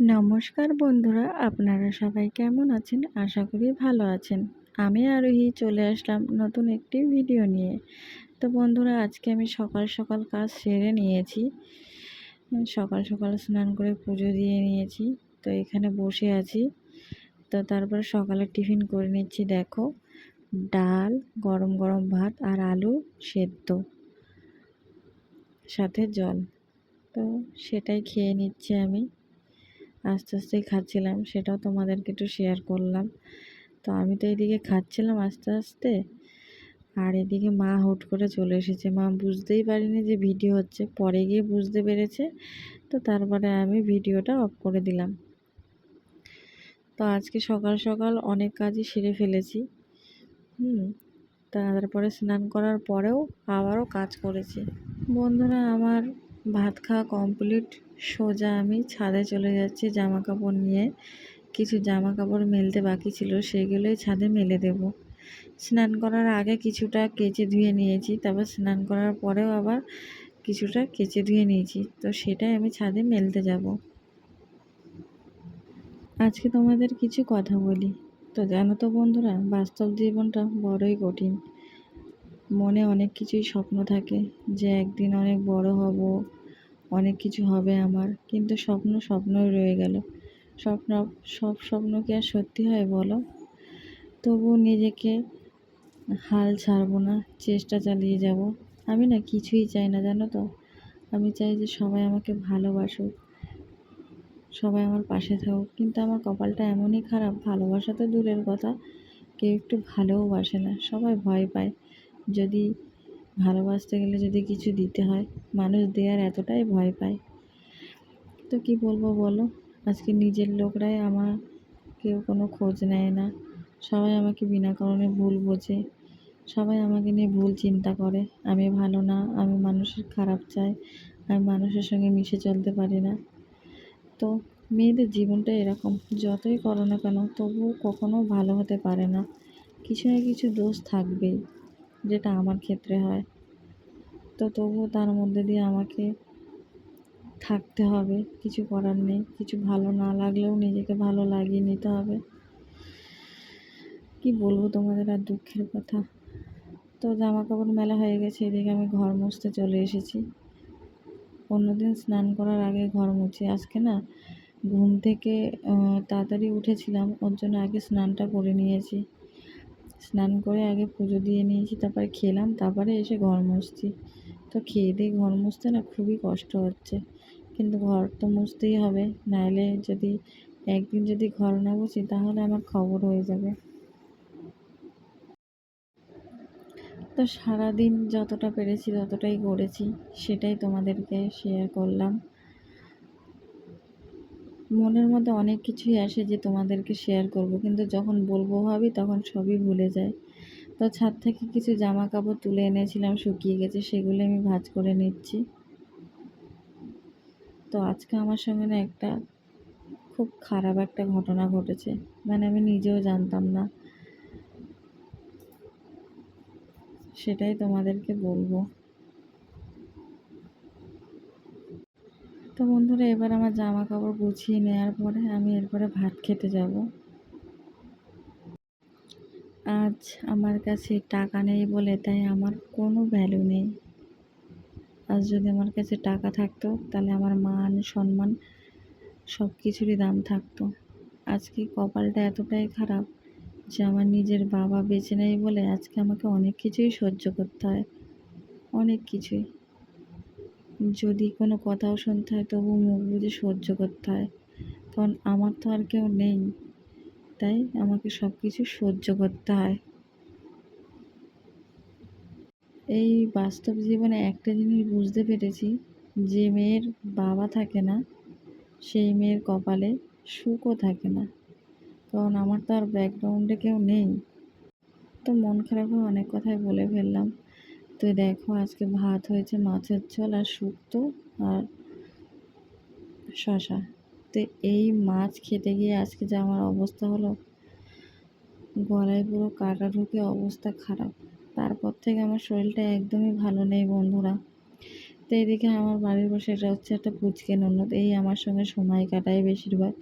নমস্কার বন্ধুরা, আপনারা সবাই কেমন আছেন? আশা করি ভালো আছেন। আমি আরোহী, চলে আসলাম নতুন একটি ভিডিও নিয়ে। তো বন্ধুরা, আজকে আমি সকাল সকাল কাজ সেরে নিয়েছি। সকাল সকাল স্নান করে পুজো দিয়ে নিয়েছি। তো এখানে বসে আছি। তো তারপর সকালে টিফিন করে নিচ্ছি, দেখো, ডাল, গরম গরম ভাত আর আলু সেদ্ধ, সাথে জল। তো সেটাই খেয়ে নিচ্ছি আমি। আস্তে আস্তে খাচ্ছিলাম, সেটাও তোমাদেরকে একটু শেয়ার করলাম। তো আমি তো এদিকে খাচ্ছিলাম আস্তে আস্তে, আর এদিকে মা হুট করে চলে এসেছে। মা বুঝতেই পারিনি যে ভিডিও হচ্ছে, পরে গিয়ে বুঝতে পেরেছে, তো তারপরে আমি ভিডিওটা অফ করে দিলাম। তো আজকে সকাল সকাল অনেক কাজই সেরে ফেলেছি। হুম, তারপরে স্নান করার পরেও আবারও কাজ করেছি। বন্ধুরা, আমার ভাত খাওয়া কমপ্লিট সোজা আমি ছাদে চলে যাচ্ছি জামা কাপড় নিয়ে। কিছু জামা কাপড় মেলতে বাকি ছিল, সেগুলোই ছাদে মেলে দেব। স্নান করার আগে কিছুটা কেচে ধুয়ে নিয়েছি, তারপর স্নান করার পরেও আবার কিছুটা কেচে ধুয়ে নিয়েছি, তো সেটাই আমি ছাদে মেলতে যাব। আজকে তোমাদের কিছু কথা বলি। তো জানো তো বন্ধুরা, বাস্তব জীবনটা বড়ই কঠিন। মনে অনেক কিছুই স্বপ্ন থাকে, যে একদিন অনেক বড় হব অনেক কিছু হবে আমার। কিন্তু স্বপ্ন স্বপ্নই রয়ে গেল। স্বপ্ন, সব স্বপ্ন কি আর সত্যি হয় বলো? তবু নিজেকে হাল ছাড়বো না, চেষ্টা চালিয়ে যাব। আমি না কিছুই চাই না, জানো তো? আমি চাই যে সবাই আমাকে ভালোবাসুক, সবাই আমার পাশে থাকুক। কিন্তু আমার কপালটা এমনই খারাপ, ভালোবাসা তো দূরের কথা। কেউ একটু ভালোও বাসে না, সবাই ভয় পায়। যদি ভালোবাসতে গেলে যদি কিছু দিতে হয়, মানুষ দেওয়ার এতটাই ভয় পায়। তো কি বলব বলো? আজকে নিজের লোকরাই আমার কেউ কোনো খোঁজ নেয় না। সবাই আমাকে বিনা কারণে ভুল বোঝে। সবাই আমাকে নিয়ে ভুল চিন্তা করে। আমি ভালো না, আমি মানুষের খারাপ চাই, আমি মানুষের সঙ্গে মিশে চলতে পারি না। তো মেয়েদের জীবনটা এরকম, যতই করো না কেন, তবুও কখনো ভালো হতে পারে না। কিছু না কিছু দোষ থাকবেই। যেটা আমার ক্ষেত্রে হয়। তো তবুও তার মধ্যে দিয়ে আমাকে থাকতে হবে। কিছু করার নেই। কিছু ভালো না লাগলেও নিজেকে ভালো লাগিয়ে নিতে হবে। কি বলব তোমাদের আর দুঃখের কথা? তো জামা কাপড় মেলা হয়ে গেছে, এদিকে আমি ঘর মুছতে চলে এসেছি। অন্যদিন স্নান করার আগে ঘর মুছি। আজকে না ঘুম থেকে তাড়াতাড়ি উঠেছিলাম, ওর জন্য আগে স্নানটা করে নিয়েছি। স্নান করে আগে পুজো দিয়ে নিয়েছি, তারপরে খেলাম, তারপরে এসে ঘর মুছছি। তো খেয়ে দিয়ে ঘর মুছতে না খুবই কষ্ট হচ্ছে। কিন্তু ঘর তো মুছতেই হবে, নাহলে যদি একদিন যদি ঘর না মুছি, তাহলে আমার খবর হয়ে যাবে। তো সারাদিন যতটা পেরেছি, ততটাই করেছি, সেটাই তোমাদেরকে শেয়ার করলাম। মনের মধ্যে অনেক কিছুই আসে যে তোমাদেরকে শেয়ার করব। কিন্তু যখন বলব ভাবি, তখন সবই ভুলে যায়। তো ছাদ থেকে কিছু জামা কাপড় তুলে এনেছিলাম, শুকিয়ে গেছে, সেগুলো আমি ভাজ করে নিচ্ছি। তো আজকে আমার সঙ্গে না একটা খুব খারাপ একটা ঘটনা ঘটেছে। মানে আমি নিজেও জানতাম না। সেটাই তোমাদেরকে বলব। তো বন্ধুরা, এবার আমার জামা কাপড় গুছিয়ে নেওয়ার পরে আমি এরপরে ভাত খেতে যাব। আজ আমার কাছে টাকা নেই বলে, তাই আমার কোনো ভ্যালু নেই। আজ যদি আমার কাছে টাকা থাকতো, তাহলে আমার মান, সম্মান সব কিছুরই দাম থাকতো। আজকে কপালটা এতটাই খারাপ যে আমার নিজের বাবা বেঁচে নেই বলে আজকে আমাকে অনেক কিছুই সহ্য করতে হয়। অনেক কিছুই। যদি কোনো কথাও শুনতে হয়, তবু মুখ বুঝে সহ্য করতে হয়। কারণ আমার তো আর কেউ নেই, তাই আমাকে সব কিছু সহ্য করতে হয়। এই বাস্তব জীবনে একটা জিনিস বুঝতে পেরেছি, যে মেয়ের বাবা থাকে না, সেই মেয়ের কপালে সুখও থাকে না। কারণ আমার তো আর ব্যাকগ্রাউন্ডে কেউ নেই। তো মন খারাপ হয়ে অনেক কথাই বলে ফেললাম। তো দেখো আজকে ভাত হয়েছে মাছের ঝোল আর শুক্তো আর শশা তো এই মাছ খেতে গিয়ে আজকে যে আমার অবস্থা হলো, গলায় পুরো কাটা ঢুকে অবস্থা খারাপ। তারপর থেকে আমার শরীরটা একদমই ভালো নেই বন্ধুরা। তো এইদিকে আমার বাড়ির পাশে এটা হচ্ছে একটা পুচকে ননদ, এই আমার সঙ্গে সময় কাটায় বেশিরভাগ।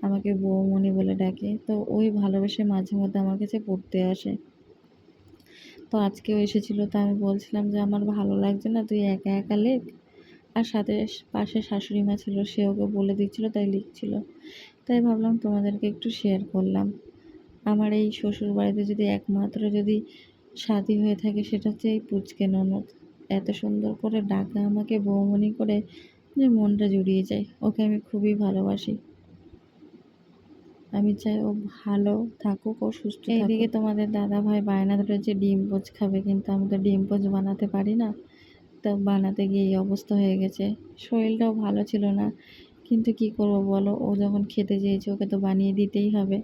আমাকে বৌমণি বলে ডাকে। তো ওই ভালোবেসে মাঝে মধ্যে আমার কাছে পড়তে আসে। তো আজকেও এসেছিল, তো আমি বলছিলাম যে আমার ভালো লাগছে না, তুই একা একা লেখ। আর সাথে পাশে শাশুড়ি মা ছিল, সে ওকে বলে দিচ্ছিল, তাই লিখছিল। তাই ভাবলাম তোমাদেরকে একটু শেয়ার করলাম। আমার এই শ্বশুর বাড়িতে যদি একমাত্র যদি স্বাদী হয়ে থাকে, সেটা হচ্ছে এই পুচকে ননদ। এত সুন্দর করে ডাকা আমাকে বৌমনি করে যে মনটা জুড়িয়ে যায়। ওকে আমি খুবই ভালোবাসি। আমি চাই ও ভালো থাকুক ও সুস্থ এইদিকে তোমাদের দাদা ভাই বায়না ধরেছে ডিম পোচ খাবে কিন্তু আমি তো ডিম পোচ বানাতে পারি না। তো বানাতে গিয়ে এই অবস্থা হয়ে গেছে। শরীরটাও ভালো ছিল না। কিন্তু কি করব বলো? ও যখন খেতে চেয়েছে ওকে তো বানিয়ে দিতেই হবে।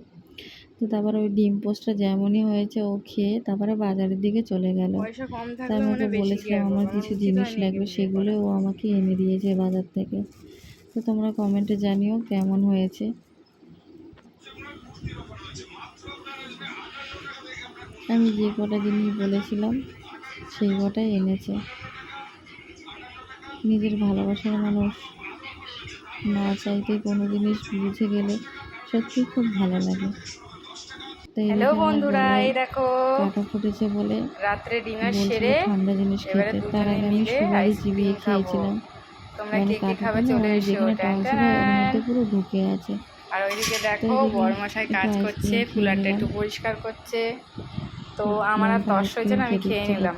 তো তারপরে ওই ডিম পোস্টটা যেমনই হয়েছে ও খেয়ে তারপরে বাজারের দিকে চলে গেল। পয়সা কম তাই থাকলে আমি মানে বলেছিলাম আমার কিছু জিনিস লাগবে সেগুলো ও আমাকে এনে দিয়েছে বাজার থেকে। তো তোমরা কমেন্টে জানিও কেমন হয়েছে। আমি যে কটা জিনিস বলেছিলাম সেই কটাই এনেছে। নিজের ভালোবাসার মানুষ না চাইতে কোনো জিনিস বুঝে গেলে সত্যি খুব ভালো লাগে। হ্যালো বন্ধুরা এই দেখো কাটা ফুটেছে বলে রাত্রে ডিনার সেরে ঠান্ডা জিনিস এবারে খেতে। তার আগে আমি সুপারি চিবিয়ে খেয়েছিলাম। তোমরা মানে কে কে খাবে চলে এসো। টান। মধ্যে পুরো ঢুকে আছে। আর ওইদিকে দেখো বড়মশাই একটু কাজ করছে কুলারটা একটু পরিষ্কার করছে। তো আমার আর খারাপ হয়েছে না, আমি খেয়ে নিলাম।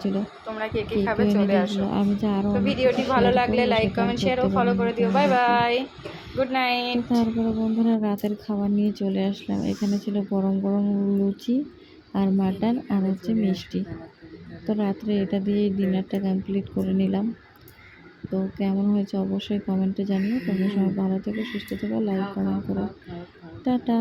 তোমরা কে কে খাবে চলে। আসো। তো ভিডিওটি ভালো লাগলে লাইক কমেন্ট শেয়ার ও ফলো করে দিও। বাই। বাই গুড নাইট তারপরে বন্ধুরা রাতের খাবার নিয়ে চলে আসলাম। এখানে ছিল গরম গরম লুচি আর মাটন আর হচ্ছে মিষ্টি। তো রাত্রে এটা দিয়ে ডিনারটা কমপ্লিট করে নিলাম। তো কেমন হয়েছে অবশ্যই কমেন্টে জানিও। তোমরা সবাই ভালো থেকে, সুস্থ থেকো লাইক কমেন্ট করো। টাটা।